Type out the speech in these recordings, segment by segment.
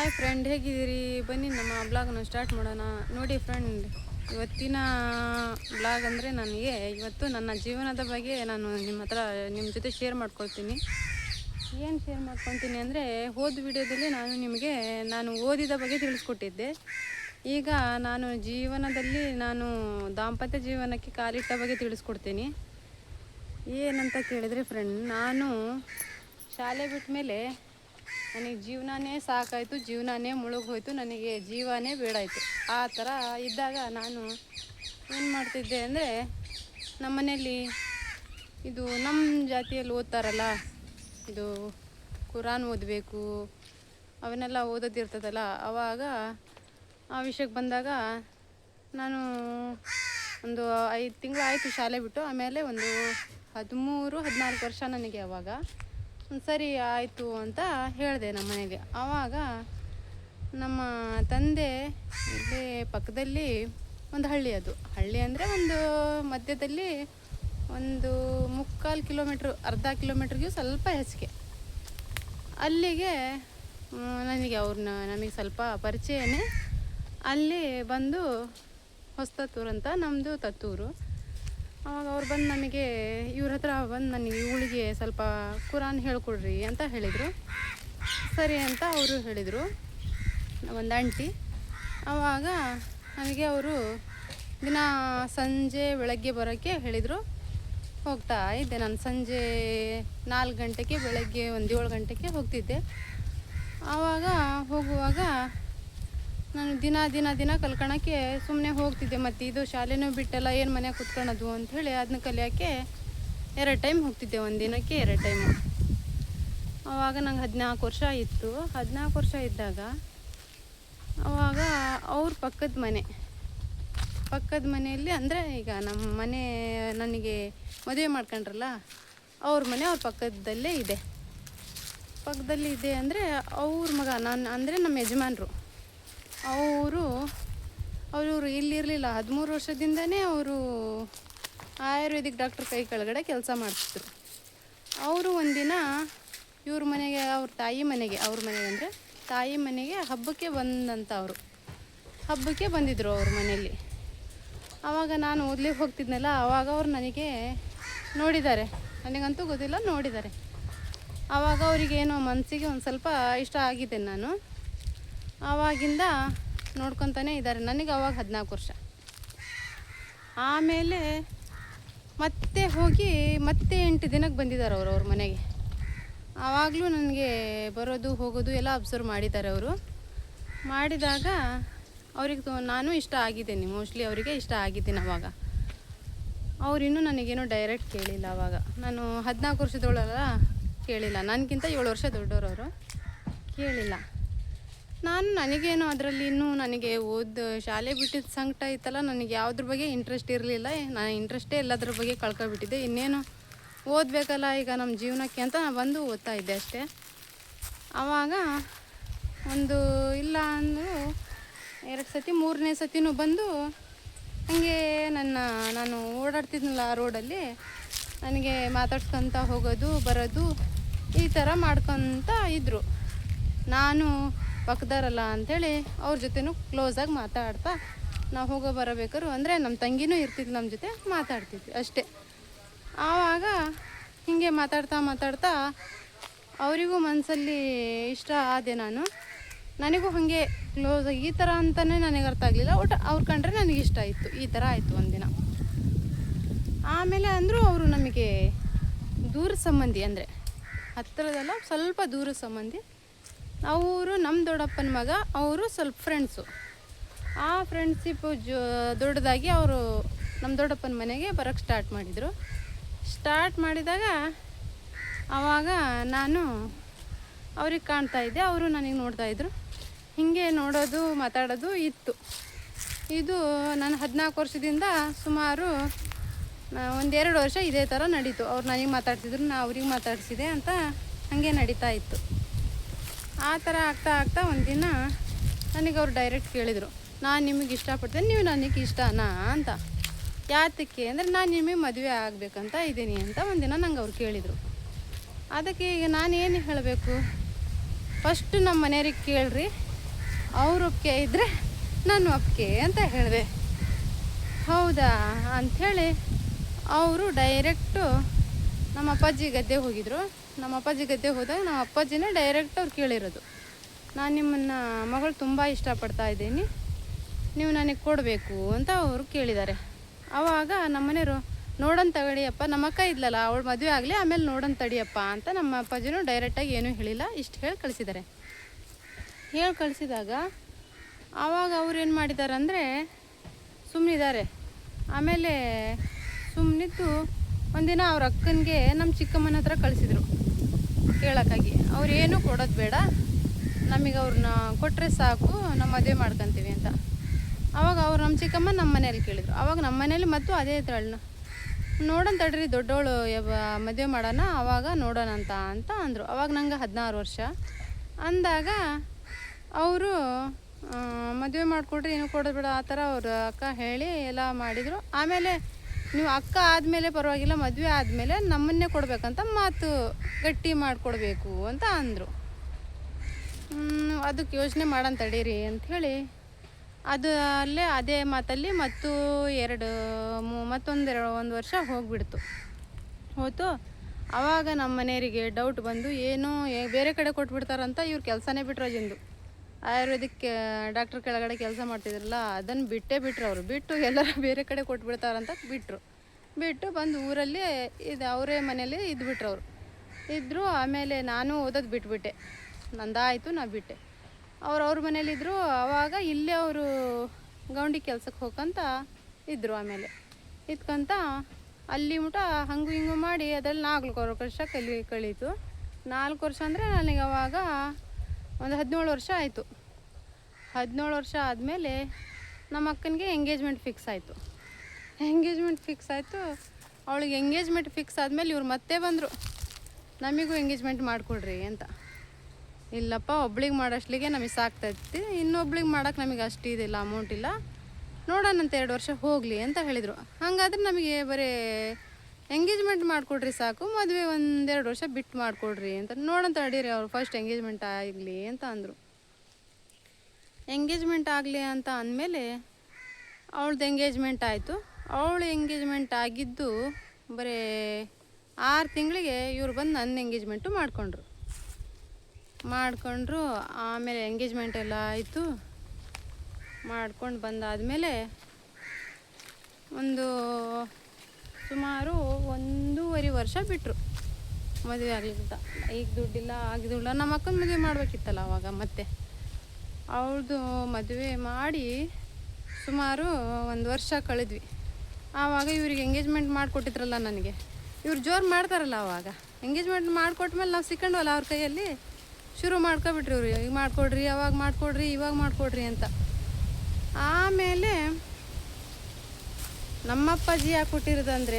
Hi friend ಹೇಗಿದ್ದೀರಿ? ಬನ್ನಿ, ನಮ್ಮ ಬ್ಲಾಗನ್ನು ಸ್ಟಾರ್ಟ್ ಮಾಡೋಣ. ನೋಡಿ ಫ್ರೆಂಡ್ ಇವತ್ತಿನ ಬ್ಲಾಗ್ ಅಂದರೆ ನನಗೆ ಇವತ್ತು ನನ್ನ ಜೀವನದ ಬಗ್ಗೆ ನಾನು ನಿಮ್ಮ ಹತ್ರ ನಿಮ್ಮ ಜೊತೆ ಶೇರ್ ಮಾಡ್ಕೊಳ್ತೀನಿ. ಏನು ಶೇರ್ ಮಾಡ್ಕೊತೀನಿ ಅಂದರೆ, ಹೋದ ವಿಡಿಯೋದಲ್ಲಿ ನಾನು ನಿಮಗೆ, ನಾನು ಓದಿದ ಬಗ್ಗೆ ತಿಳಿಸ್ಕೊಟ್ಟಿದ್ದೆ. ಈಗ ನಾನು ಜೀವನದಲ್ಲಿ ನಾನು ದಾಂಪತ್ಯ ಜೀವನಕ್ಕೆ ಕಾಲಿಟ್ಟ ಬಗ್ಗೆ ತಿಳಿಸ್ಕೊಡ್ತೀನಿ. ಏನಂತ ಕೇಳಿದರೆ ಫ್ರೆಂಡ್ ನಾನು ಶಾಲೆ ಬಿಟ್ಟ ಮೇಲೆ ನನಗೆ ಜೀವನನೇ ಸಾಕಾಯಿತು ಜೀವನನೇ ಮುಳುಗೋಯ್ತು ನನಗೆ ಜೀವನೇ ಬೇಡಾಯಿತು. ಆ ಥರ ಇದ್ದಾಗ ನಾನು ಏನು ಮಾಡ್ತಿದ್ದೆ ಅಂದರೆ ನಮ್ಮನೇಲಿ ಇದು ನಮ್ಮ ಜಾತಿಯಲ್ಲಿ ಓದ್ತಾರಲ್ಲ ಇದು ಕುರಾನ್ ಓದಬೇಕು ಅವನ್ನೆಲ್ಲ ಓದೋದಿರ್ತದಲ್ಲ ಆವಾಗ ಆ ವಿಷಯಕ್ಕೆ ಬಂದಾಗ ನಾನು ಒಂದು ಐದು ತಿಂಗಳು ಆಯಿತು ಶಾಲೆ ಬಿಟ್ಟು ಆಮೇಲೆ ಒಂದು ಹದಿಮೂರು ಹದಿನಾಲ್ಕು ವರ್ಷ ನನಗೆ ಹ್ಮ್, ಸರಿ ಆಯಿತು ಅಂತ ಹೇಳಿದೆ ನಮ್ಮ ಮನೆಗೆ. ಆವಾಗ ನಮ್ಮ ತಂದೆ ಇಲ್ಲಿ ಪಕ್ಕದಲ್ಲಿ ಒಂದು ಹಳ್ಳಿ ಅದು. ಹಳ್ಳಿ ಅಂದರೆ ಒಂದು ಮಧ್ಯದಲ್ಲಿ ಒಂದು ಮುಕ್ಕಾಲು ಕಿಲೋಮೀಟ್ರ್, ಅರ್ಧ ಕಿಲೋಮೀಟ್ರಿಗೂ ಸ್ವಲ್ಪ ಹೆಚ್ಚಿಗೆ ಅಲ್ಲಿಗೆ ನನಗೆ ಅವ್ರನ್ನ ನಮಗೆ ಸ್ವಲ್ಪ ಪರಿಚಯನೇ. ಅಲ್ಲಿ ಬಂದು ಹೊಸತತ್ತೂರು ಅಂತ ನಮ್ಮದು ತತ್ತೂರು. ಅವಾಗ ಅವ್ರು ಬಂದು ನನಗೆ ಇವ್ರ ಹತ್ರ ಬಂದು ನನಗೆ, ಇವಳಿಗೆ ಸ್ವಲ್ಪ ಕುರಾನ್ ಹೇಳ್ಕೊಡ್ರಿ ಅಂತ ಹೇಳಿದರು. ಸರಿ ಅಂತ ಅವರು ಹೇಳಿದರು. ಒಂದು ಆಂಟಿ. ಆವಾಗ ನನಗೆ ಅವರು ದಿನ ಸಂಜೆ ಬೆಳಗ್ಗೆ ಬರೋಕ್ಕೆ ಹೇಳಿದರು. ಹೋಗ್ತಾ ಇದ್ದೆ ನಾನು ಸಂಜೆ ನಾಲ್ಕು ಗಂಟೆಗೆ, ಬೆಳಗ್ಗೆ ಒಂದು ಏಳು ಗಂಟೆಗೆ ಹೋಗ್ತಿದ್ದೆ. ಆವಾಗ ಹೋಗುವಾಗ ನಾನು ದಿನ ದಿನ ದಿನ ಕಲ್ಕೊಳಕ್ಕೆ ಸುಮ್ಮನೆ ಹೋಗ್ತಿದ್ದೆ ಮತ್ತು ಇದು ಶಾಲೆನೂ ಬಿಟ್ಟಲ್ಲ, ಏನು ಮನೆಗೆ ಕುತ್ಕೊಳ್ಳೋದು ಅಂಥೇಳಿ ಅದನ್ನ ಕಲಿಯೋಕ್ಕೆ ಎರಡು ಟೈಮ್ ಹೋಗ್ತಿದ್ದೆ, ಒಂದು ದಿನಕ್ಕೆ ಎರಡು ಟೈಮು ಆವಾಗ ನಂಗೆ ಹದಿನಾಲ್ಕು ವರ್ಷ ಇತ್ತು. ಹದಿನಾಲ್ಕು ವರ್ಷ ಇದ್ದಾಗ ಆವಾಗ ಅವ್ರ ಪಕ್ಕದ ಮನೆ. ಪಕ್ಕದ ಮನೆಯಲ್ಲಿ ಅಂದರೆ ಈಗ ನಮ್ಮ ಮನೆ ನನಗೆ ಮದುವೆ ಮಾಡ್ಕೊಂಡ್ರಲ್ಲ, ಅವ್ರ ಮನೆ ಅವ್ರ ಪಕ್ಕದಲ್ಲೇ ಇದೆ. ಪಕ್ಕದಲ್ಲಿ ಇದೆ ಅಂದರೆ ಅವ್ರ ಮಗ, ನಾನು ಅಂದರೆ ನಮ್ಮ ಯಜಮಾನ್ರು. ಅವರು ಅವರು ಇಲ್ಲಿರಲಿಲ್ಲ. ಹದಿಮೂರು ವರ್ಷದಿಂದನೇ ಅವರು ಆಯುರ್ವೇದಿಕ್ ಡಾಕ್ಟ್ರ್ ಕೈ ಕೆಳಗಡೆ ಕೆಲಸ ಮಾಡ್ತಿದ್ರು. ಅವರು ಒಂದಿನ ಇವ್ರ ಮನೆಗೆ, ಅವ್ರ ತಾಯಿ ಮನೆಗೆ, ಅವ್ರ ಮನೆಗೆ ಅಂದರೆ ತಾಯಿ ಮನೆಗೆ ಹಬ್ಬಕ್ಕೆ ಬಂದಂತ ಅವರು. ಹಬ್ಬಕ್ಕೆ ಬಂದಿದ್ದರು ಅವ್ರ ಮನೆಯಲ್ಲಿ. ಆವಾಗ ನಾನು ಓದ್ಲಿಕ್ಕೆ ಹೋಗ್ತಿದ್ನಲ್ಲ ಆವಾಗ ಅವ್ರು ನನಗೆ ನೋಡಿದ್ದಾರೆ. ನನಗಂತೂ ಗೊತ್ತಿಲ್ಲ, ನೋಡಿದ್ದಾರೆ. ಆವಾಗ ಅವರಿಗೇನೋ ಮನಸ್ಸಿಗೆ ಒಂದು ಸ್ವಲ್ಪ ಇಷ್ಟ ಆಗಿದೆ ನಾನು. ಆವಾಗಿಂದ ನೋಡ್ಕೊತಾನೆ ಇದ್ದಾರೆ. ನನಗೆ ಅವಾಗ ಹದಿನಾಲ್ಕು ವರ್ಷ. ಆಮೇಲೆ ಮತ್ತೆ ಹೋಗಿ ಮತ್ತೆ ಎಂಟು ದಿನಕ್ಕೆ ಬಂದಿದ್ದಾರೆ ಅವರು ಅವ್ರ ಮನೆಗೆ. ಆವಾಗಲೂ ನನಗೆ ಬರೋದು, ಹೋಗೋದು ಎಲ್ಲ ಅಬ್ಸರ್ವ್ ಮಾಡಿದ್ದಾರೆ ಅವರು. ಮಾಡಿದಾಗ ಅವ್ರಿಗೆ ನಾನು ಇಷ್ಟ ಆಗಿದ್ದೀನಿ. ಮೋಸ್ಟ್ಲಿ ಅವರಿಗೆ ಇಷ್ಟ ಆಗಿದ್ದೀನಿ ಅವಾಗ. ಅವರಿನ್ನೂ ನನಗೇನು ಡೈರೆಕ್ಟ್ ಕೇಳಿಲ್ಲ ಅವಾಗ. ನಾನು ಹದಿನಾಲ್ಕು ವರ್ಷದೊಳಲ್ಲ ಕೇಳಿಲ್ಲ. ನನಗಿಂತ ಏಳು ವರ್ಷ ದೊಡ್ಡವರು ಕೇಳಿಲ್ಲ. ನಾನು ನನಗೇನು ಅದರಲ್ಲಿ ಇನ್ನೂ ನನಗೆ ಓದ್ ಶಾಲೆ ಬಿಟ್ಟಿದ್ದ ಸಂಕಟ ಇತ್ತಲ್ಲ, ನನಗೆ ಯಾವುದ್ರ ಬಗ್ಗೆ ಇಂಟ್ರೆಸ್ಟ್ ಇರಲಿಲ್ಲ. ನಾನು ಇಂಟ್ರೆಸ್ಟೇ ಎಲ್ಲದ್ರ ಬಗ್ಗೆ ಕಳ್ಕೊಬಿಟ್ಟಿದ್ದೆ. ಇನ್ನೇನು ಓದಬೇಕಲ್ಲ ಈಗ ನಮ್ಮ ಜೀವನಕ್ಕೆ ಅಂತ ನಾನು ಬಂದು ಓದ್ತಾ ಇದ್ದೆ ಅಷ್ಟೇ. ಆವಾಗ ಒಂದು ಇಲ್ಲ ಅಂದರೂ ಎರಡು ಸತಿ, ಮೂರನೇ ಸತಿನೂ ಬಂದು ಹಾಗೆ ನನ್ನ, ನಾನು ಓಡಾಡ್ತಿದ್ನಲ್ಲ ರೋಡಲ್ಲಿ ನನಗೆ ಮಾತಾಡ್ಸ್ಕೊತ ಹೋಗೋದು, ಬರೋದು ಈ ಥರ ಮಾಡ್ಕೊತ ಇದ್ದರು ನಾನು ಪಕ್ಕದಾರಲ್ಲ ಅಂಥೇಳಿ ಅವ್ರ ಜೊತೆನೂ ಕ್ಲೋಸಾಗಿ ಮಾತಾಡ್ತಾ ನಾವು ಹೋಗೋ ಬರಬೇಕಾದ್ರು ಅಂದರೆ ನಮ್ಮ ತಂಗಿನೂ ಇರ್ತಿದ್ಲು ನಮ್ಮ ಜೊತೆ ಮಾತಾಡ್ತಿದ್ವಿ ಅಷ್ಟೇ. ಆವಾಗ ಹೀಗೆ ಮಾತಾಡ್ತಾ ಮಾತಾಡ್ತಾ ಅವರಿಗೂ ಮನಸ್ಸಲ್ಲಿ ಇಷ್ಟ ಆದೆ ನಾನು. ನನಗೂ ಹಾಗೆ ಕ್ಲೋಸ್ ಈ ಥರ ಅಂತಲೇ ನನಗೆ ಅರ್ಥ ಆಗಲಿಲ್ಲ, ಒಟ್ಟು ಅವ್ರು ಕಂಡ್ರೆ ನನಗೆ ಇಷ್ಟ ಆಯಿತು, ಈ ಥರ ಆಯಿತು ಒಂದಿನ. ಆಮೇಲೆ ಅಂದರೂ ಅವರು ನಮಗೆ ದೂರ ಸಂಬಂಧಿ ಅಂದರೆ ಹತ್ತಿರದಲ್ಲ ಸ್ವಲ್ಪ ದೂರ ಸಂಬಂಧಿ ಅವರು ನಮ್ಮ ದೊಡ್ಡಪ್ಪನ ಮಗ, ಅವರು ಸ್ವಲ್ಪ ಫ್ರೆಂಡ್ಸು ಆ ಫ್ರೆಂಡ್ಶಿಪ್ಪು ಜೊ, ದೊಡ್ಡದಾಗಿ ಅವರು ನಮ್ಮ ದೊಡ್ಡಪ್ಪನ ಮನೆಗೆ ಬರೋಕ್ಕೆ ಸ್ಟಾರ್ಟ್ ಮಾಡಿದರು. ಸ್ಟಾರ್ಟ್ ಮಾಡಿದಾಗ ಆವಾಗ ನಾನು ಅವ್ರಿಗೆ ಕಾಣ್ತಾ ಇದ್ದೆ, ಅವರು ನನಗೆ ನೋಡ್ತಾಯಿದ್ರು ಹೀಗೆ ನೋಡೋದು, ಮಾತಾಡೋದು ಇತ್ತು. ಇದು ನಾನು ಹದಿನಾಲ್ಕು ವರ್ಷದಿಂದ ಸುಮಾರು ಒಂದೆರಡು ವರ್ಷ ಇದೇ ಥರ ನಡೀತು. ಅವ್ರು ನನಗೆ ಮಾತಾಡ್ತಿದ್ರು ನಾನು ಅವ್ರಿಗೆ ಮಾತಾಡಿಸಿದೆ ಅಂತ ಹಾಗೆ ನಡೀತಾ ಇತ್ತು. ಆ ಥರ ಆಗ್ತಾ ಆಗ್ತಾ ಒಂದಿನ ನನಗೆ ಅವ್ರು ಡೈರೆಕ್ಟ್ ಕೇಳಿದರು, ನಾನು ನಿಮಗೆ ಇಷ್ಟಪಡ್ತೇನೆ, ನೀವು ನನಗೆ ಇಷ್ಟನಾ? ಅಂತ. ಯಾತಕ್ಕೆ ಅಂದರೆ, ನಾನು ನಿಮಗೆ ಮದುವೆ ಆಗಬೇಕಂತ ಇದ್ದೀನಿ ಅಂತ ಒಂದಿನ ನಂಗೆ ಅವ್ರು ಕೇಳಿದರು. ಅದಕ್ಕೆ ಈಗ ನಾನು ಏನು ಹೇಳಬೇಕು? ಫಸ್ಟು ನಮ್ಮ ಮನೆಯವ್ರಿಗೆ ಕೇಳ್ರಿ, ಅವ್ರ ಒಪ್ಪಿಗೆ ಇದ್ದರೆ ನಾನು ಒಪ್ಪಿಗೆ ಅಂತ ಹೇಳಿದೆ. ಹೌದಾ? ಅಂಥೇಳಿ, ಅವರು ಡೈರೆಕ್ಟು ನಮ್ಮ ಅಪ್ಪಾಜಿ ಗದ್ದೆ ಹೋಗಿದ್ರು. ನಮ್ಮ ಅಪ್ಪಾಜಿ ಗದ್ದೆ ಹೋದಾಗ ನಮ್ಮ ಅಪ್ಪಾಜಿನೇ ಡೈರೆಕ್ಟ್ ಅವ್ರು ಕೇಳಿರೋದು. ನಾನು ನಿಮ್ಮನ್ನು ಮಗಳು ತುಂಬ ಇಷ್ಟಪಡ್ತಾ ಇದ್ದೀನಿ. ನೀವು ನನಗೆ ಕೊಡಬೇಕು ಅಂತ ಅವರು ಕೇಳಿದ್ದಾರೆ. ಆವಾಗ ನಮ್ಮ ಮನೆಯವರು ನೋಡೋಣ ತಗೊಳ್ಳಿಯಪ್ಪ ನಮ್ಮ ಅಕ್ಕ ಇದ್ಲಲ್ಲ, ಅವಳು ಮದುವೆ ಆಗಲಿ, ಆಮೇಲೆ ನೋಡೋಣ ತಡಿಯಪ್ಪ ಅಂತ ನಮ್ಮ ಅಪ್ಪಾಜಿನೂ ಡೈರೆಕ್ಟಾಗಿ ಏನೂ ಹೇಳಿಲ್ಲ, ಇಷ್ಟು ಹೇಳಿ ಕಳಿಸಿದ್ದಾರೆ. ಹೇಳಿ ಕಳಿಸಿದಾಗ ಆವಾಗ ಅವ್ರು ಏನು ಮಾಡಿದ್ದಾರೆ ಅಂದರೆ ಸುಮ್ಮನಿದ್ದಾರೆ ಆಮೇಲೆ ಸುಮ್ಮನಿದ್ದು ಒಂದಿನ ಅವ್ರ ಅಕ್ಕನಿಗೆ ನಮ್ಮ ಚಿಕ್ಕಮ್ಮನ ಹತ್ರ ಕಳಿಸಿದ್ರು. ಕೇಳೋಕ್ಕಾಗಿ. ಅವ್ರೇನು ಕೊಡೋದು ಬೇಡ. ನಮಗೆ ಅವ್ರನ್ನ ಕೊಟ್ಟರೆ ಸಾಕು, ನಾವು ಮದುವೆ ಮಾಡ್ಕೊತೀವಿ ಅಂತ. ಅವಾಗ ಅವ್ರು ನಮ್ಮ ಚಿಕ್ಕಮ್ಮ ನಮ್ಮ ಮನೇಲಿ ಕೇಳಿದ್ರು. ಅವಾಗ ನಮ್ಮ ಮನೇಲಿ ಮತ್ತು ಅದೇ ತಳ್ಳ ನೋಡೋಣ ತಡ್ರಿ ದೊಡ್ಡವಳು ಯಾವ ಮದುವೆ ಮಾಡೋಣ, ಅವಾಗ ನೋಡೋಣ ಅಂತ ಅಂತ ಅಂದರು. ಅವಾಗ ನಂಗೆ ಹದಿನಾರು ವರ್ಷ. ಅಂದಾಗ ಅವರು ಮದುವೆ ಮಾಡಿಕೊಡ್ರಿ ಏನು ಕೊಡೋದು ಬೇಡ. ಆ ಥರ ಅವ್ರ ಅಕ್ಕ ಹೇಳಿ ಎಲ್ಲ ಮಾಡಿದರು. ಆಮೇಲೆ ನೀವು ಅಕ್ಕ ಆದಮೇಲೆ ಪರವಾಗಿಲ್ಲ, ಮದುವೆ ಆದಮೇಲೆ ನಮ್ಮನ್ನೇ ಕೊಡಬೇಕಂತ ಮಾತು ಗಟ್ಟಿ ಮಾಡಿಕೊಡ್ಬೇಕು ಅಂತ ಅಂದರು. ಅದಕ್ಕೆ ಯೋಚನೆ ಮಾಡೋಣ ತಡೀರಿ ಅಂಥೇಳಿ ಅದು ಅಲ್ಲೇ ಅದೇ ಮಾತಲ್ಲಿ ಮತ್ತು ಎರಡು ಮತ್ತೊಂದೆರಡು ಒಂದು ವರ್ಷ ಹೋಗಿಬಿಡ್ತು. ಹೋಯ್ತು. ಆವಾಗ ನಮ್ಮ ಮನೆಯವರಿಗೆ ಡೌಟ್ ಬಂದು, ಏನು ಬೇರೆ ಕಡೆ ಕೊಟ್ಬಿಡ್ತಾರಂತ ಇವ್ರು ಕೆಲಸನೇ ಬಿಟ್ರು ಅಜಿಂದು. ಆಯುರ್ವೇದಿಕ್ ಡಾಕ್ಟ್ರ್ ಕೆಳಗಡೆ ಕೆಲಸ ಮಾಡ್ತಿದ್ರಲ್ಲ ಅದನ್ನು ಬಿಟ್ಟೇ ಬಿಟ್ಟರು ಅವರು. ಬಿಟ್ಟು ಎಲ್ಲರೂ ಬೇರೆ ಕಡೆ ಕೊಟ್ಬಿಡ್ತಾರಂತ ಬಿಟ್ಟರು ಬಿಟ್ಟು ಬಂದು ಊರಲ್ಲಿ ಇದು ಅವರೇ ಮನೇಲಿ ಇದ್ಬಿಟ್ರು ಅವರು. ಇದ್ದರು ಆಮೇಲೆ ನಾನು ಓದೋದು ಬಿಟ್ಬಿಟ್ಟೆ. ನಂದಾಯಿತು, ನಾ ಬಿಟ್ಟೆ. ಅವ್ರು ಅವ್ರ ಮನೇಲಿದ್ದರು ಆವಾಗ ಇಲ್ಲೇ ಅವರು ಗೌಂಡಿ ಕೆಲ್ಸಕ್ಕೆ ಹೋಗಂತ ಇದ್ದರು ಆಮೇಲೆ. ಇದ್ಕಂತ ಅಲ್ಲಿ ಮುಟ ಹಂಗು ಹಿಂಗು ಮಾಡಿ ಅದರಲ್ಲಿ ನಾಲ್ಕು ವರ್ಷ ಕಲಿ, ಕಳೀತು. ನಾಲ್ಕು ವರ್ಷ ಅಂದರೆ ನನಗೆ ಅವಾಗ ಒಂದು ಹದಿನೇಳು ವರ್ಷ ಆಯಿತು. ಹದಿನೇಳು ವರ್ಷ ಆದಮೇಲೆ ನಮ್ಮ ಅಕ್ಕನಿಗೆ ಎಂಗೇಜ್ಮೆಂಟ್ ಫಿಕ್ಸ್ ಆಯಿತು. ಎಂಗೇಜ್ಮೆಂಟ್ ಫಿಕ್ಸ್ ಆಯಿತು. ಅವಳಿಗೆ ಎಂಗೇಜ್ಮೆಂಟ್ ಫಿಕ್ಸ್ ಆದಮೇಲೆ ಇವ್ರು ಮತ್ತೆ ಬಂದರು. ನಮಗೂ ಎಂಗೇಜ್ಮೆಂಟ್ ಮಾಡಿಕೊಡ್ರಿ ಅಂತ. ಇಲ್ಲಪ್ಪ, ಒಬ್ಳಿಗೆ ಮಾಡೋಷ್ಟಿಗೆ ನಮಗೆ ಸಾಕ್ತೈತಿ. ಇನ್ನೊಬ್ಳಿಗೆ ಮಾಡೋಕೆ ನಮಗೆ ಅಷ್ಟು ಇದಿಲ್ಲ ಅಮೌಂಟ್ ಇಲ್ಲ. ನೋಡೋಣಂತ ಎರಡು ವರ್ಷ ಹೋಗಲಿ ಅಂತ ಹೇಳಿದರು. ಹಾಗಾದ್ರೆ ನಮಗೆ ಬರೀ ಎಂಗೇಜ್ಮೆಂಟ್ ಮಾಡಿಕೊಡ್ರಿ ಸಾಕು. ಮದುವೆ ಒಂದೆರಡು ವರ್ಷ ಬಿಟ್ಟು ಮಾಡಿಕೊಡ್ರಿ ಅಂತ. ನೋಡಂತ ಅಡೀರಿ ಅವ್ರು ಫಸ್ಟ್ ಎಂಗೇಜ್ಮೆಂಟ್ ಆಗಲಿ ಅಂತ ಅಂದರು. ಎಂಗೇಜ್ಮೆಂಟ್ ಆಗಲಿ ಅಂತ ಅಂದಮೇಲೆ ಅವಳ್ದು ಎಂಗೇಜ್ಮೆಂಟ್ ಆಯಿತು. ಅವಳು ಎಂಗೇಜ್ಮೆಂಟ್ ಆಗಿದ್ದು ಬರೀ ಆರು ತಿಂಗಳಿಗೆ ಇವ್ರು ಬಂದು ನನ್ನ ಎಂಗೇಜ್ಮೆಂಟು ಮಾಡಿಕೊಂಡ್ರು. ಮಾಡಿಕೊಂಡ್ರು, ಆಮೇಲೆ ಎಂಗೇಜ್ಮೆಂಟ್ ಎಲ್ಲ ಆಯಿತು. ಮಾಡ್ಕೊಂಡು ಬಂದಾದಮೇಲೆ ಒಂದು ಸುಮಾರು ಒಂದೂವರೆ ವರ್ಷ ಬಿಟ್ಟರು ಮದುವೆ ಆಗಲಿಂತ ಈಗ ದುಡ್ಡಿಲ್ಲ, ಆಗ ದುಡ್ಡಿಲ್ಲ. ನಮ್ಮ ಅಕ್ಕನ ಮದುವೆ ಮಾಡಬೇಕಿತ್ತಲ್ಲ ಅವಾಗ ಮತ್ತೆ. ಅವ್ರದ್ದು ಮದುವೆ ಮಾಡಿ ಸುಮಾರು ಒಂದು ವರ್ಷ ಕಳೆದ್ವಿ. ಆವಾಗ ಇವ್ರಿಗೆ ಎಂಗೇಜ್ಮೆಂಟ್ ಮಾಡಿಕೊಟ್ಟಿದ್ರಲ್ಲ ನನಗೆ. ಇವ್ರು ಜೋರು ಮಾಡ್ತಾರಲ್ಲ ಅವಾಗ. ಎಂಗೇಜ್ಮೆಂಟ್ ಮಾಡಿಕೊಟ್ಮೇಲೆ ನಾವು ಸಿಕ್ಕಂಡ್ವಲ್ಲ ಅವ್ರ ಕೈಯಲ್ಲಿ? ಶುರು ಮಾಡ್ಕೊಬಿಟ್ರಿ ಇವ್ರು. ಈಗ ಮಾಡಿಕೊಡ್ರಿ, ಅವಾಗ ಮಾಡಿಕೊಡ್ರಿ, ಇವಾಗ ಮಾಡಿಕೊಡ್ರಿ ಅಂತ. ಆಮೇಲೆ ನಮ್ಮ ಅಪ್ಪಾಜಿ ಯಾಕೆ ಕೊಟ್ಟಿರೋದಂದರೆ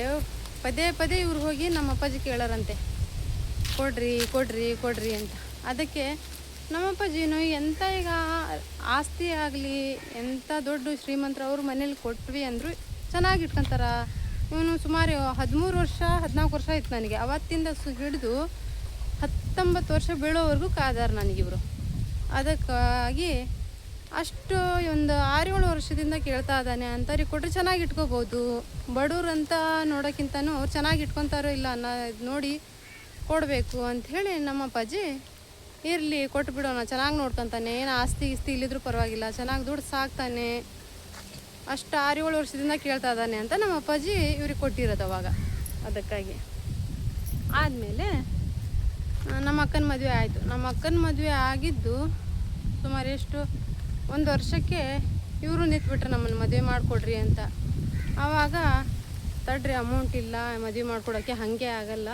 ಪದೇ ಪದೇ ಇವ್ರು ಹೋಗಿ ನಮ್ಮ ಅಪ್ಪಾಜಿ ಕೇಳಾರಂತೆ. ಕೊಡ್ರಿ ಕೊಡ್ರಿ ಕೊಡ್ರಿ ಅಂತ. ಅದಕ್ಕೆ ನಮ್ಮ ಅಪ್ಪಾಜಿನು ಎಂಥ ಈಗ ಆಸ್ತಿ ಆಗಲಿ ಎಂಥ ದೊಡ್ಡ ಶ್ರೀಮಂತರು ಅವ್ರ ಮನೇಲಿ ಕೊಟ್ವಿ ಅಂದರು ಚೆನ್ನಾಗಿ ಇಟ್ಕೊಂತಾರ. ಇವನು ಸುಮಾರು ಹದಿಮೂರು ವರ್ಷ, ಹದಿನಾಲ್ಕು ವರ್ಷ ಆಯ್ತು ನನಗೆ. ಅವತ್ತಿಂದ ಸು ಹಿಡಿದು ಹತ್ತೊಂಬತ್ತು ವರ್ಷ ಬೀಳೋವರೆಗೂ ಕಾದಾರ ನನಗಿವರು ಅದಕ್ಕಾಗಿ ಅಷ್ಟು ಒಂದು ಆರೇಳು ವರ್ಷದಿಂದ ಕೇಳ್ತಾ ಇದ್ದಾನೆ. ಅಂಥವ್ರಿಗೆ ಕೊಟ್ಟರೆ ಚೆನ್ನಾಗಿ ಇಟ್ಕೋಬೋದು. ಅಂತ ನೋಡೋಕ್ಕಿಂತನೂ ಅವ್ರು ಚೆನ್ನಾಗಿ ಇಟ್ಕೊತಾರೋ ಇಲ್ಲ ಅನ್ನೋ ಇದು ನೋಡಿ ಕೊಡಬೇಕು ಅಂಥೇಳಿ ನಮ್ಮ ಅಪ್ಪಾಜಿ, ಇರಲಿ ಕೊಟ್ಟು ಬಿಡೋಣ, ಚೆನ್ನಾಗಿ ನೋಡ್ಕೊತಾನೆ. ಏನು ಆಸ್ತಿ ಇಸ್ತಿ ಇಲ್ಲಿದ್ರು ಪರವಾಗಿಲ್ಲ, ಚೆನ್ನಾಗಿ ದುಡ್ಡು ಸಾಕ್ತಾನೆ. ಅಷ್ಟು ಆರು ಏಳು ವರ್ಷದಿಂದ ಕೇಳ್ತಾ ಇದ್ದಾನೆ ಅಂತ ನಮ್ಮ ಅಪ್ಪಾಜಿ ಇವ್ರಿಗೆ ಕೊಟ್ಟಿರೋದು ಅವಾಗ. ಅದಕ್ಕಾಗಿ. ಆದಮೇಲೆ ನಮ್ಮ ಅಕ್ಕನ ಮದುವೆ ಆಯಿತು. ನಮ್ಮ ಅಕ್ಕನ ಮದುವೆ ಆಗಿದ್ದು ಸುಮಾರು ಎಷ್ಟು ಒಂದು ವರ್ಷಕ್ಕೆ ಇವರು ನಿಂತ್ಬಿಟ್ರು ನಮ್ಮನ್ನು ಮದುವೆ ಮಾಡಿಕೊಡ್ರಿ ಅಂತ. ಆವಾಗ, ತಡ್ರಿ ಅಮೌಂಟ್ ಇಲ್ಲ, ಮದುವೆ ಮಾಡ್ಕೊಡೋಕ್ಕೆ ಹಾಗೆ ಆಗಲ್ಲ.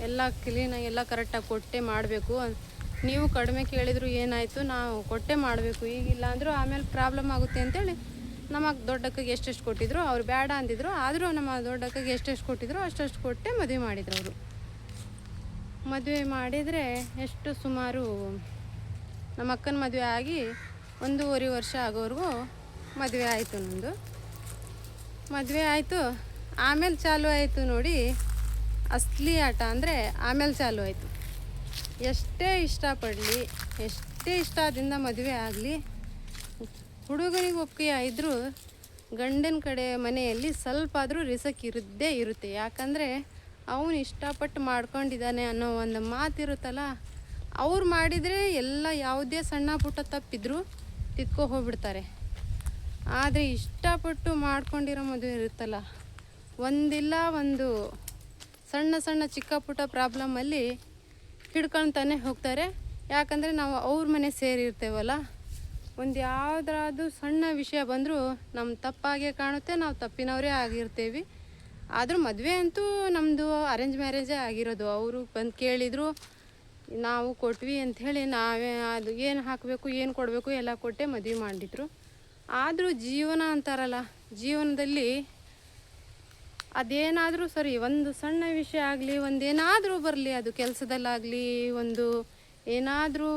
ಎಲ್ಲ ಕ್ಲೀನಾಗಿ ಎಲ್ಲ ಕರೆಕ್ಟಾಗಿ ಕೊಟ್ಟೆ ಮಾಡಬೇಕು. ನೀವು ಕಡಿಮೆ ಕೇಳಿದ್ರು ಏನಾಯಿತು? ನಾವು ಕೊಟ್ಟೆ ಮಾಡಬೇಕು. ಈಗಿಲ್ಲ ಅಂದರೂ ಆಮೇಲೆ ಪ್ರಾಬ್ಲಮ್ ಆಗುತ್ತೆ ಅಂತೇಳಿ ನಮ್ಮ ದೊಡ್ಡಕ್ಕಗೆ ಎಷ್ಟೆಷ್ಟು ಕೊಟ್ಟಿದ್ರು? ಅವ್ರು ಬೇಡ ಅಂದಿದ್ರು. ಆದರೂ ನಮ್ಮ ದೊಡ್ಡಕ್ಕಗೆ ಎಷ್ಟೆಷ್ಟು ಕೊಟ್ಟಿದ್ರು, ಅಷ್ಟಷ್ಟು ಕೊಟ್ಟೆ ಮದುವೆ ಮಾಡಿದ್ರು ಅವರು. ಮದುವೆ ಮಾಡಿದರೆ ಎಷ್ಟು ಸುಮಾರು ನಮ್ಮ ಅಕ್ಕನ ಮದುವೆ ಆಗಿ ಒಂದೂವರೆ ವರ್ಷ ಆಗೋವರೆಗೂ ಮದುವೆ ಆಯಿತು ನಂದು. ಮದುವೆ ಆಯಿತು, ಆಮೇಲೆ ಚಾಲು ಆಯಿತು ನೋಡಿ, ಅಸ್ಲಿ ಆಟ ಅಂದರೆ ಆಮೇಲೆ ಚಾಲು ಆಯಿತು. ಎಷ್ಟೇ ಇಷ್ಟಪಡಲಿ, ಎಷ್ಟೇ ಇಷ್ಟ ಆದಿಂದ ಮದುವೆ ಆಗಲಿ, ಹುಡುಗನಿಗೆ ಒಪ್ಪಿಗೆ ಇದ್ದರೂ ಗಂಡನ ಕಡೆ ಮನೆಯಲ್ಲಿ ಸ್ವಲ್ಪ ಆದರೂ ರಿಸಕ್ ಇರದ್ದೇ ಇರುತ್ತೆ. ಯಾಕಂದರೆ ಅವನು ಇಷ್ಟಪಟ್ಟು ಮಾಡ್ಕೊಂಡಿದ್ದಾನೆ ಅನ್ನೋ ಒಂದು ಮಾತಿರುತ್ತಲ್ಲ, ಅವ್ರು ಮಾಡಿದರೆ ಎಲ್ಲ ಯಾವುದೇ ಸಣ್ಣ ಪುಟ್ಟ ತಪ್ಪಿದ್ರು ತಿದ್ಕೊ ಹೋಗ್ಬಿಡ್ತಾರೆ ಆದರೆ ಇಷ್ಟಪಟ್ಟು ಮಾಡ್ಕೊಂಡಿರೋ ಮದುವೆ ಇರುತ್ತಲ್ಲ, ಒಂದಿಲ್ಲ ಒಂದು ಸಣ್ಣ ಸಣ್ಣ ಚಿಕ್ಕ ಪುಟ್ಟ ಪ್ರಾಬ್ಲಮಲ್ಲಿ ಹಿಡ್ಕೊಳ್ತಾನೆ ಹೋಗ್ತಾರೆ. ಯಾಕಂದರೆ ನಾವು ಅವ್ರ ಮನೆ ಸೇರಿರ್ತೇವಲ್ಲ, ಒಂದು ಯಾವುದಾದ್ರೂ ಸಣ್ಣ ವಿಷಯ ಬಂದರೂ ನಮ್ಮ ತಪ್ಪಾಗೆ ಕಾಣುತ್ತೆ, ನಾವು ತಪ್ಪಿನವರೇ ಆಗಿರ್ತೀವಿ. ಆದರೂ ಮದುವೆ ಅಂತೂ ನಮ್ಮದು ಅರೇಂಜ್ ಮ್ಯಾರೇಜೇ ಆಗಿರೋದು. ಅವರು ಬಂದು ಕೇಳಿದರು ನಾವು ಕೊಟ್ವಿ ಅಂಥೇಳಿ ನಾವೇ ಅದು ಏನು ಹಾಕಬೇಕು, ಏನು ಕೊಡಬೇಕು ಎಲ್ಲ ಕೊಟ್ಟೆ ಮದುವೆ ಮಾಡಿದ್ರು. ಆದರೂ ಜೀವನ ಅಂತಾರಲ್ಲ, ಜೀವನದಲ್ಲಿ ಅದೇನಾದರೂ ಸರಿ, ಒಂದು ಸಣ್ಣ ವಿಷಯ ಆಗಲಿ, ಒಂದೇನಾದರೂ ಬರಲಿ, ಅದು ಕೆಲಸದಲ್ಲಾಗಲಿ, ಒಂದು ಏನಾದರೂ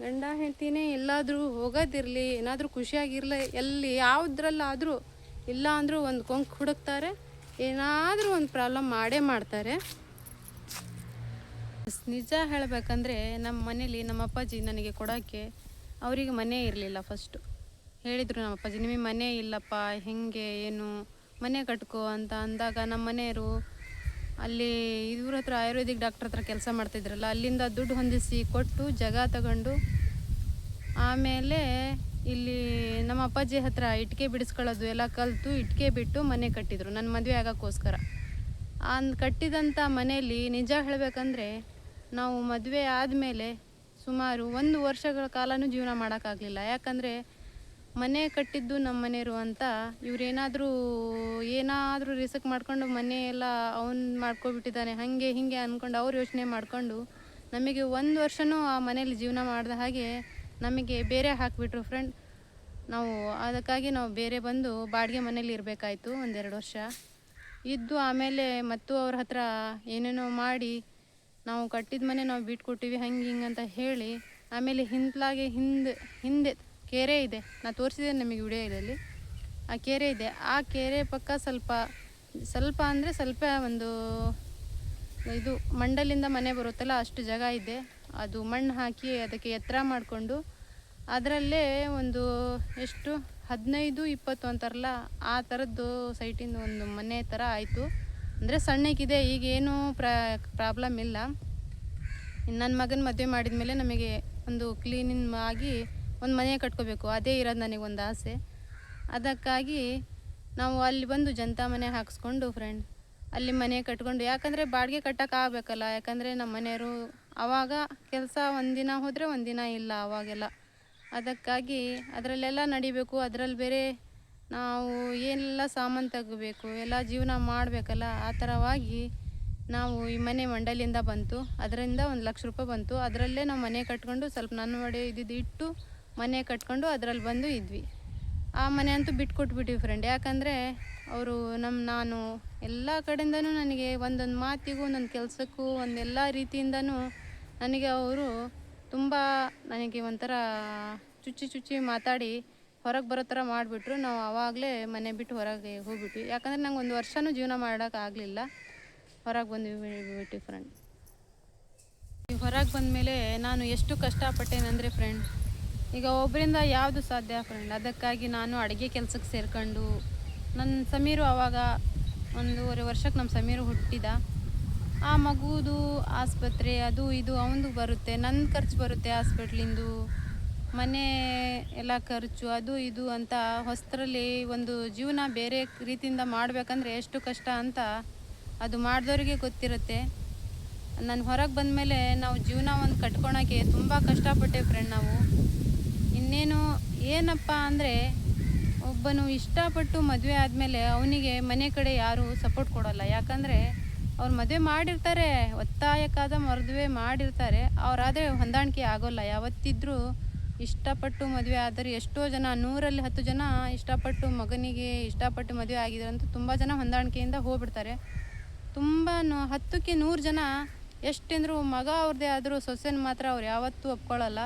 ಗಂಡ ಹೆಂಡ್ತಿನೇ ಎಲ್ಲಾದರೂ ಹೋಗೋದಿರಲಿ, ಏನಾದರೂ ಖುಷಿಯಾಗಿರಲಿ, ಎಲ್ಲಿ ಯಾವುದ್ರಲ್ಲಾದರೂ ಇಲ್ಲ ಅಂದರೂ ಒಂದು ಕೊಂಕು ಹುಡುಕ್ತಾರೆ, ಏನಾದರೂ ಒಂದು ಪ್ರಾಬ್ಲಮ್ ಮಾಡೇ ಮಾಡ್ತಾರೆ. ನಿಜ ಹೇಳಬೇಕಂದ್ರೆ ನಮ್ಮ ಮನೇಲಿ ನಮ್ಮ ಅಪ್ಪಾಜಿ ನನಗೆ ಕೊಡೋಕ್ಕೆ ಅವರಿಗೆ ಮನೆ ಇರಲಿಲ್ಲ ಫಸ್ಟು ಹೇಳಿದರು ನಮ್ಮ ಅಪ್ಪಾಜಿ, ನಿಮಗೆ ಮನೆ ಇಲ್ಲಪ್ಪ, ಹೆಂಗೆ, ಏನು, ಮನೆ ಕಟ್ಕೋ ಅಂತ ಅಂದಾಗ ನಮ್ಮ ಮನೆಯವರು ಅಲ್ಲಿ ಇವ್ರ ಹತ್ರ ಆಯುರ್ವೇದಿಕ್ ಡಾಕ್ಟ್ರ್ ಹತ್ರ ಕೆಲಸ ಮಾಡ್ತಿದ್ರಲ್ಲ, ಅಲ್ಲಿಂದ ದುಡ್ಡು ಹೊಂದಿಸಿ ಕೊಟ್ಟು ಜಾಗ ತಗೊಂಡು ಆಮೇಲೆ ಇಲ್ಲಿ ನಮ್ಮ ಅಪ್ಪಾಜಿ ಹತ್ರ ಇಟ್ಕೆ ಬಿಡಿಸ್ಕೊಳ್ಳೋದು ಎಲ್ಲ ಕಲಿತು ಇಟ್ಕೆ ಬಿಟ್ಟು ಮನೆ ಕಟ್ಟಿದ್ರು ನನ್ನ ಮದುವೆ ಆಗೋಕ್ಕೋಸ್ಕರ. ಆ ಕಟ್ಟಿದಂಥ ಮನೆಯಲ್ಲಿ ನಿಜ ಹೇಳಬೇಕಂದ್ರೆ ನಾವು ಮದುವೆ ಆದಮೇಲೆ ಸುಮಾರು ಒಂದು ವರ್ಷಗಳ ಕಾಲನೂ ಜೀವನ ಮಾಡೋಕ್ಕಾಗಲಿಲ್ಲ. ಯಾಕಂದರೆ ಮನೆ ಕಟ್ಟಿದ್ದು ನಮ್ಮ ಮನೆಯವರು ಅಂತ ಇವ್ರೇನಾದರೂ ಏನಾದರೂ ರಿಸಕ್ ಮಾಡ್ಕೊಂಡು ಮನೆ ಅವನ್ ಅವ್ನು ಮಾಡ್ಕೊಬಿಟ್ಟಿದ್ದಾನೆ, ಹಾಗೆ ಹೀಗೆ ಅಂದ್ಕೊಂಡು ಅವ್ರು ಯೋಚನೆ ಮಾಡಿಕೊಂಡು ನಮಗೆ ಒಂದು ವರ್ಷವೂ ಆ ಮನೇಲಿ ಜೀವನ ಮಾಡಿದ ಹಾಗೆ ನಮಗೆ ಬೇರೆ ಹಾಕಿಬಿಟ್ರು ಫ್ರೆಂಡ್ ನಾವು ಅದಕ್ಕಾಗಿ ನಾವು ಬೇರೆ ಬಂದು ಬಾಡಿಗೆ ಮನೇಲಿ ಇರಬೇಕಾಯ್ತು ಒಂದೆರಡು ವರ್ಷ. ಇದ್ದು ಆಮೇಲೆ ಮತ್ತು ಅವ್ರ ಹತ್ರ ಏನೇನೋ ಮಾಡಿ ನಾವು ಕಟ್ಟಿದ ಮನೆ ನಾವು ಬಿಟ್ಕೊಟ್ಟಿವಿ, ಹಂಗೆ ಹಿಂಗೆ ಅಂತ ಹೇಳಿ ಆಮೇಲೆ ಹಿಂದ್ಲಾಗೆ ಹಿಂದೆ ಹಿಂದೆ ಕೆರೆ ಇದೆ. ನಾ ತೋರಿಸಿದ್ದೇನೆ ನಮಗೆ ವಿಡಿಯೋದಲ್ಲಿ. ಆ ಕೆರೆ ಇದೆ. ಆ ಕೆರೆ ಪಕ್ಕ ಸ್ವಲ್ಪ ಸ್ವಲ್ಪ ಅಂದರೆ ಸ್ವಲ್ಪ ಒಂದು ಇದು ಮಂಡಲಿಂದ ಮನೆ ಬರುತ್ತಲ್ಲ, ಅಷ್ಟು ಜಾಗ ಇದೆ. ಅದು ಮಣ್ಣು ಹಾಕಿ ಅದಕ್ಕೆ ಎತ್ತರ ಮಾಡಿಕೊಂಡು ಅದರಲ್ಲೇ ಒಂದು ಎಷ್ಟು? ಹದಿನೈದು, ಇಪ್ಪತ್ತು ಅಂತಾರಲ್ಲ, ಆ ಥರದ್ದು ಸೈಟಿಂದು ಒಂದು ಮನೆ ಥರ ಆಯಿತು. ಅಂದರೆ ಸಣ್ಣಕ್ಕಿದೆ, ಈಗೇನು ಪ್ರ ಪ್ರಾಬ್ಲಮ್ ಇಲ್ಲ. ನನ್ನ ಮಗನ ಮದುವೆ ಮಾಡಿದ ಮೇಲೆ ನಮಗೆ ಒಂದು ಕ್ಲೀನಿನ್ ಆಗಿ ಒಂದು ಮನೆ ಕಟ್ಕೋಬೇಕು. ಅದೇ ಇರೋದು ನನಗೆ ಒಂದು ಆಸೆ. ಅದಕ್ಕಾಗಿ ನಾವು ಅಲ್ಲಿ ಬಂದು ಜನತಾ ಮನೆ ಹಾಕಿಸ್ಕೊಂಡು ಫ್ರೆಂಡ್ ಅಲ್ಲಿ ಮನೆ ಕಟ್ಕೊಂಡು, ಯಾಕಂದರೆ ಬಾಡಿಗೆ ಕಟ್ಟೋಕ್ಕಾಗಬೇಕಲ್ಲ ಯಾಕಂದರೆ ನಮ್ಮ ಮನೆಯವರು ಆವಾಗ ಕೆಲಸ ಒಂದಿನ ಹೋದರೆ ಒಂದಿನ ಇಲ್ಲ ಆವಾಗೆಲ್ಲ ಅದಕ್ಕಾಗಿ ಅದರಲ್ಲೆಲ್ಲ ನಡಿಬೇಕು ಅದರಲ್ಲಿ ಬೇರೆ ನಾವು ಏನೆಲ್ಲ ಸಾಮಾನು ತೆಗಬೇಕು, ಎಲ್ಲ ಜೀವನ ಮಾಡಬೇಕಲ್ಲ, ಆ ಥರವಾಗಿ ನಾವು ಈ ಮನೆ ಮಂಡಲಿಯಿಂದ ಬಂತು. ಅದರಿಂದ ಒಂದು ಲಕ್ಷ ರೂಪಾಯಿ ಬಂತು. ಅದರಲ್ಲೇ ನಾವು ಮನೆ ಕಟ್ಕೊಂಡು ಸ್ವಲ್ಪ ನನ್ನ ಒಡೆ ಇದ್ದಿದ್ದು ಇಟ್ಟು ಮನೆ ಕಟ್ಕೊಂಡು ಅದರಲ್ಲಿ ಬಂದು ಇದ್ವಿ. ಆ ಮನೆ ಅಂತೂ ಬಿಟ್ಕೊಟ್ಬಿಟ್ಟಿವಿ ಫ್ರೆಂಡ್ ಯಾಕಂದರೆ ಅವರು ನಮ್ಮ ನಾನು ಎಲ್ಲ ಕಡೆಯಿಂದನೂ ನನಗೆ ಒಂದೊಂದು ಮಾತಿಗೂ, ಒಂದೊಂದು ಕೆಲಸಕ್ಕೂ ಒಂದೆಲ್ಲ ರೀತಿಯಿಂದನೂ ನನಗೆ ಅವರು ತುಂಬ ನನಗೆ ಒಂಥರ ಚುಚ್ಚಿ ಚುಚ್ಚಿ ಮಾತಾಡಿ ಹೊರಗೆ ಬರೋ ಥರ ಮಾಡಿಬಿಟ್ರು. ನಾವು ಆವಾಗಲೇ ಮನೆ ಬಿಟ್ಟು ಹೊರಗೆ ಹೋಗ್ಬಿಟ್ವಿ. ಯಾಕಂದರೆ ನಂಗೆ ಒಂದು ವರ್ಷವೂ ಜೀವನ ಮಾಡೋಕ್ಕಾಗಲಿಲ್ಲ ಹೊರಗೆ ಬಂದ್ವಿ ಬಿಟ್ಟು ಫ್ರೆಂಡ್ ಹೊರಗೆ ಬಂದಮೇಲೆ ನಾನು ಎಷ್ಟು ಕಷ್ಟಪಟ್ಟೇನೆಂದರೆ ಫ್ರೆಂಡ್ ಈಗ ಒಬ್ಬರಿಂದ ಯಾವುದು ಸಾಧ್ಯ ಫ್ರೆಂಡ್ ಅದಕ್ಕಾಗಿ ನಾನು ಅಡುಗೆ ಕೆಲಸಕ್ಕೆ ಸೇರ್ಕೊಂಡು ನನ್ನ ಸಮೀರು ಆವಾಗ ಒಂದೂವರೆ ವರ್ಷಕ್ಕೆ ನಮ್ಮ ಸಮೀರು ಹುಟ್ಟಿದ. ಆ ಮಗುದು ಆಸ್ಪತ್ರೆ, ಅದು ಇದು ಅವನದು ಬರುತ್ತೆ. ನನ್ನ ಖರ್ಚು ಬರುತ್ತೆ ಹಾಸ್ಪಿಟ್ಲಿಂದು. ಮನೆ ಎಲ್ಲ ಖರ್ಚು, ಅದು ಇದು ಅಂತ ಹೊಸ್ತರಲ್ಲಿ ಒಂದು ಜೀವನ ಬೇರೆ ರೀತಿಯಿಂದ ಮಾಡಬೇಕಂದ್ರೆ ಎಷ್ಟು ಕಷ್ಟ ಅಂತ ಅದು ಮಾಡಿದವ್ರಿಗೆ ಗೊತ್ತಿರುತ್ತೆ. ನಾನು ಹೊರಗೆ ಬಂದಮೇಲೆ ನಾವು ಜೀವನ ಒಂದು ಕಟ್ಕೊಳಕ್ಕೆ ತುಂಬ ಕಷ್ಟಪಟ್ಟೆ ಫ್ರೆಂಡ್ ನಾವು. ಇನ್ನೇನು ಏನಪ್ಪ ಅಂದರೆ ಒಬ್ಬನು ಇಷ್ಟಪಟ್ಟು ಮದುವೆ ಆದಮೇಲೆ ಅವನಿಗೆ ಮನೆ ಕಡೆ ಯಾರೂ ಸಪೋರ್ಟ್ ಕೊಡೋಲ್ಲ. ಯಾಕಂದರೆ ಅವ್ರು ಮದುವೆ ಮಾಡಿರ್ತಾರೆ, ಒತ್ತಾಯಕ್ಕಾದ ಮದುವೆ ಮಾಡಿರ್ತಾರೆ. ಅವರಾದರೆ ಹೊಂದಾಣಿಕೆ ಆಗೋಲ್ಲ. ಯಾವತ್ತಿದ್ರೂ ಇಷ್ಟಪಟ್ಟು ಮದುವೆ ಆದರೆ ಎಷ್ಟೋ ಜನ, ನೂರಲ್ಲಿ ಹತ್ತು ಜನ ಇಷ್ಟಪಟ್ಟು ಮಗನಿಗೆ ಇಷ್ಟಪಟ್ಟು ಮದುವೆ ಆಗಿದ್ರಂತೂ ತುಂಬ ಜನ ಹೊಂದಾಣಿಕೆಯಿಂದ ಹೋಗ್ಬಿಡ್ತಾರೆ. ತುಂಬ ಹತ್ತಕ್ಕೆ ನೂರು ಜನ ಎಷ್ಟೆಂದ್ರು ಮಗ ಅವ್ರದ್ದೇ ಆದರೂ ಸೊಸೆನ ಮಾತ್ರ ಅವ್ರು ಯಾವತ್ತೂ ಒಪ್ಕೊಳ್ಳಲ್ಲ.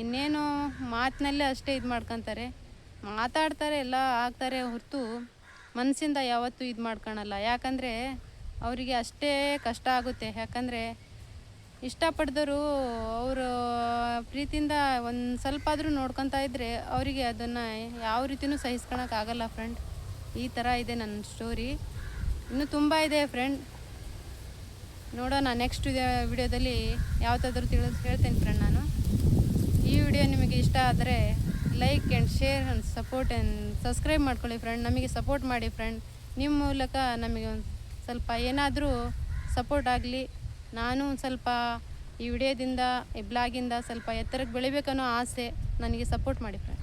ಇನ್ನೇನು ಮಾತಿನಲ್ಲೇ ಅಷ್ಟೇ ಇದು ಮಾಡ್ಕೊತಾರೆ. ಮಾತಾಡ್ತಾರೆ, ಎಲ್ಲ ಆಗ್ತಾರೆ ಹೊರತು ಮನಸ್ಸಿಂದ ಯಾವತ್ತೂ ಇದು ಮಾಡ್ಕೊಳಲ್ಲ. ಯಾಕಂದರೆ ಅವರಿಗೆ ಅಷ್ಟೇ ಕಷ್ಟ ಆಗುತ್ತೆ. ಯಾಕಂದರೆ ಇಷ್ಟಪಡ್ದವರು ಅವರು ಪ್ರೀತಿಯಿಂದ ಒಂದು ಸ್ವಲ್ಪ ಆದರೂ ನೋಡ್ಕೊತಾ ಇದ್ದರೆ ಅವರಿಗೆ ಅದನ್ನು ಯಾವ ರೀತಿಯೂ ಸಹಿಸ್ಕೊಳಕ್ಕಾಗಲ್ಲ ಫ್ರೆಂಡ್ ಈ ಥರ ಇದೆ ನನ್ನ ಸ್ಟೋರಿ ಇನ್ನೂ ತುಂಬ ಇದೆ ಫ್ರೆಂಡ್ ನೋಡೋಣ ನೆಕ್ಸ್ಟ್ ವಿಡಿಯೋದಲ್ಲಿ ಯಾವತ್ತಾದ್ರೂ ತಿಳಿದು ಹೇಳ್ತೇನೆ ಫ್ರೆಂಡ್ ನಾನು. ಈ ವಿಡಿಯೋ ನಿಮಗೆ ಇಷ್ಟ ಆದರೆ like and share and support and subscribe ಮಾಡ್ಕೊಳ್ಳಿ ಫ್ರೆಂಡ್ ನಮಗೆ ಸಪೋರ್ಟ್ ಮಾಡಿ ಫ್ರೆಂಡ್ ನಿಮ್ಮ ಮೂಲಕ ನಮಗೆ ಒಂದು ಸ್ವಲ್ಪ ಏನಾದರೂ ಸಪೋರ್ಟ್ ಆಗಲಿ. ನಾನು ಸ್ವಲ್ಪ ಈ ವಿಡಿಯೋದಿಂದ ಈ ಬ್ಲಾಗಿಂದ ಸ್ವಲ್ಪ ಎತ್ತರಕ್ಕೆ ಬೆಳಿಬೇಕನ್ನೋ ಆಸೆ ನನಗೆ ಸಪೋರ್ಟ್ ಮಾಡಿ ಫ್ರೆಂಡ್